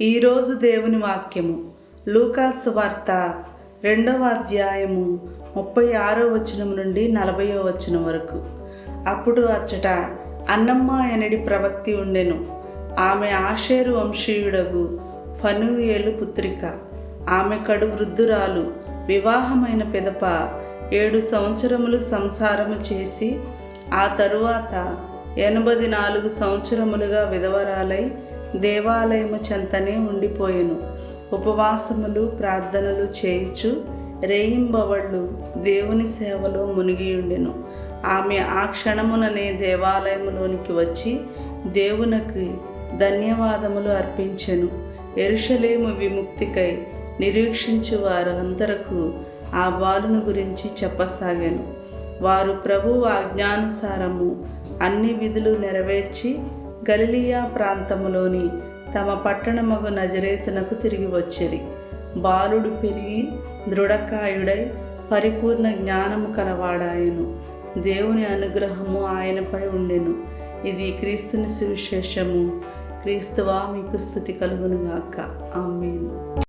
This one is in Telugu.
ఈరోజు దేవుని వాక్యము. లూకాస్ వార్త రెండవ అధ్యాయము ముప్పై ఆరో వచనం నుండి నలభయో వచనం వరకు. అప్పుడు అచ్చట అన్నమ్మ అనడి ప్రవక్తి ఉండెను. ఆమె ఆషేరు వంశీయుడగు ఫనుయేలు పుత్రిక. ఆమె కడు వృద్ధురాలు వివాహమైన పిదప ఏడు సంవత్సరములు సంసారము చేసి ఆ తరువాత ఎనభై నాలుగు సంవత్సరములుగా విధవరాలై దేవాలయము చెంతనే ఉండిపోయెను. ఉపవాసములు ప్రార్థనలు చేయుచు రేయింబవళ్ళు దేవుని సేవలో మునిగియుండెను. ఆమె ఆ క్షణముననే దేవాలయములోనికి వచ్చి దేవునికి ధన్యవాదములు అర్పించెను. ఎరుషలేము విముక్తికై నిరీక్షించు వారు అందరకు ఆ బాలును గురించి చెప్పసాగాను. వారు ప్రభు ఆజ్ఞానుసారము అన్ని విధులు నెరవేర్చి గలిలియా ప్రాంతములోని తమ పట్టణమగు నజరేతునకు తిరిగి వచ్చిరి. బాలుడు పెరిగి దృఢకాయుడై పరిపూర్ణ జ్ఞానము కలవాడాయను. దేవుని అనుగ్రహము ఆయనపై ఉండెను. ఇది క్రీస్తుని సువిశేషము. క్రీస్తువా మీకు స్థుతి కలుగునుగాక. ఆమెను.